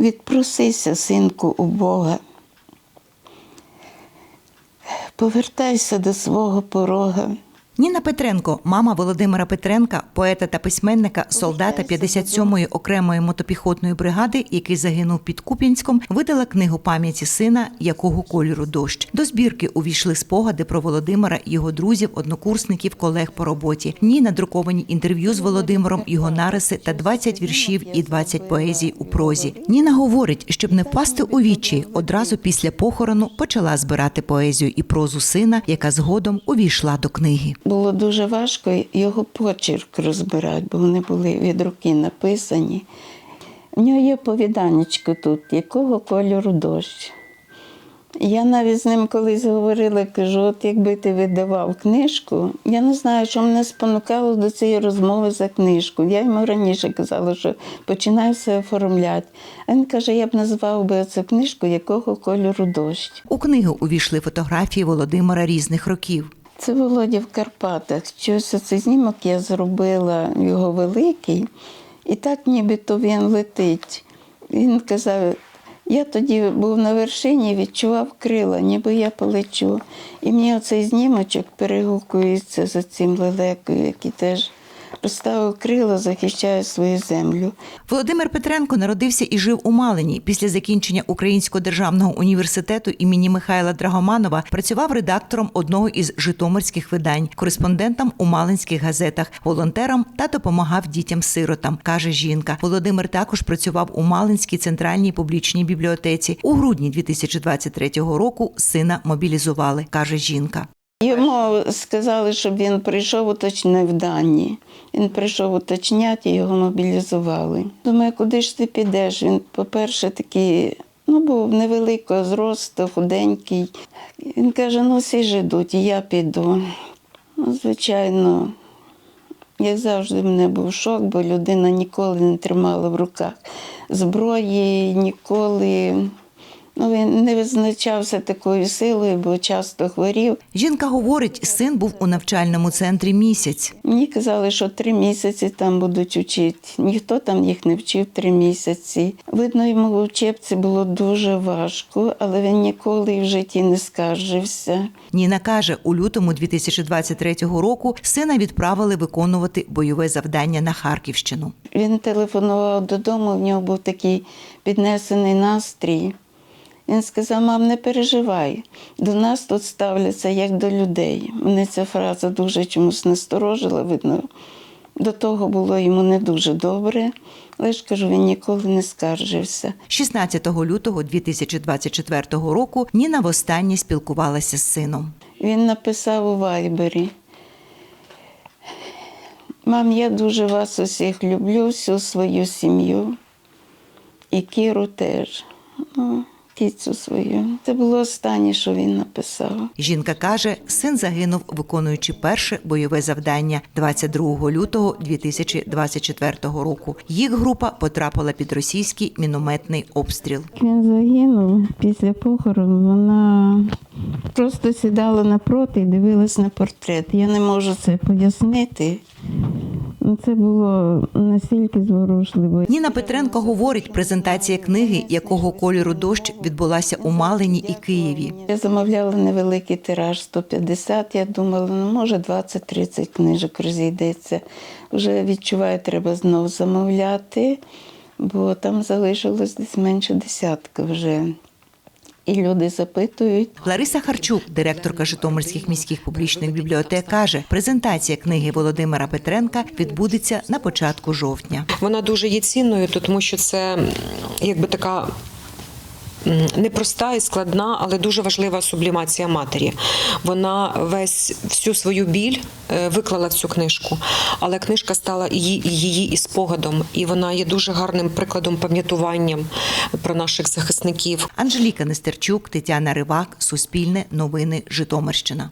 Відпросися, синку, у Бога. Повертайся до свого порога. Ніна Петренко, мама Володимира Петренка, поета та письменника, солдата 57-ї окремої мотопіхотної бригади, який загинув під Куп'янськом, видала книгу пам'яті сина, якого кольору дощ. До збірки увійшли спогади про Володимира, його друзів, однокурсників, колег по роботі. Ніна друковані інтерв'ю з Володимиром, його нариси та 20 віршів і 20 поезій у прозі. Ніна говорить, щоб не впасти у вічі, одразу після похорону почала збирати поезію і прозу сина, яка згодом увійшла до книги. Було дуже важко його почерк розбирати, бо вони були від руки написані. У нього є повіданечко тут, якого кольору дощ. Я навіть з ним колись говорила, кажу, от якби ти видавав книжку, я не знаю, що мене спонукало до цієї розмови за книжку. Я йому раніше казала, що починаю все оформляти. А він каже, я б назвав би цю книжку якого кольору дощ. У книгу увійшли фотографії Володимира різних років. Це Володя в Карпатах. Щось цей знімок я зробила його великий, і так нібито він летить. Він казав, я тоді був на вершині, відчував крила, ніби я полечу. І мені оцей знімочок перегукується за цим лелекою, який теж розставив крила, захищає свою землю. Володимир Петренко народився і жив у Малині. Після закінчення Українського державного університету імені Михайла Драгоманова працював редактором одного із житомирських видань, кореспондентом у малинських газетах, волонтером та допомагав дітям-сиротам, каже жінка. Володимир також працював у Малинській центральній публічній бібліотеці. У грудні 2023 року сина мобілізували, каже жінка. Йому сказали, щоб він прийшов уточнив дані. Він прийшов уточняти, його мобілізували. Думаю, куди ж ти підеш? Він, по-перше, такий, ну, був невеликого зросту, худенький. Він каже: ну всі ж ідуть, і я піду. Ну, звичайно, як завжди, в мене був шок, бо людина ніколи не тримала в руках зброї, ніколи. Ну, він не визначався такою силою, бо часто хворів. Жінка говорить, син був у навчальному центрі місяць. Мені казали, що три місяці там будуть вчити. Ніхто там їх не вчив три місяці. Видно, йому в учебці було дуже важко, але він ніколи в житті не скаржився. Ніна каже, у лютому 2023 року сина відправили виконувати бойове завдання на Харківщину. Він телефонував додому, в нього був такий піднесений настрій. Він сказав: мам, не переживай, до нас тут ставляться як до людей. Мене ця фраза дуже чомусь насторожила, видно. До того було йому не дуже добре, але ж кажу, він ніколи не скаржився. 16 лютого 2024 року Ніна востаннє спілкувалася з сином. Він написав у Вайбері. Мам, я дуже вас усіх люблю, всю свою сім'ю. І Кіру теж. Ну, кіцю свою. Це було останнє, що він написав. Жінка каже, син загинув, виконуючи перше бойове завдання 22 лютого 2024 року. Їх група потрапила під російський мінометний обстріл. Він загинув після похорону. Вона просто сідала напроти і дивилась на портрет. Я не можу це пояснити. Ну, Це було настільки зворушливо. Ніна Петренко говорить, презентація книги, якого кольору дощ відбулася у Малині і Києві. Я замовляла невеликий тираж 150. Я думала, ну може 20-30 книжок розійдеться. Вже відчуваю, треба знов замовляти, бо там залишилось десь менше десятка вже. І люди запитують. Лариса Харчук, директорка Житомирських міських публічних бібліотек, каже, презентація книги Володимира Петренка відбудеться на початку жовтня. Вона дуже є цінною, тому що це якби така. Непроста і складна, але дуже важлива сублімація матері. Вона весь всю свою біль е, виклала в цю книжку, але книжка стала її, її і спогадом, і вона є дуже гарним прикладом пам'ятуванням про наших захисників. Анжеліка Нестерчук, Тетяна Ривак, Суспільне, Новини, Житомирщина.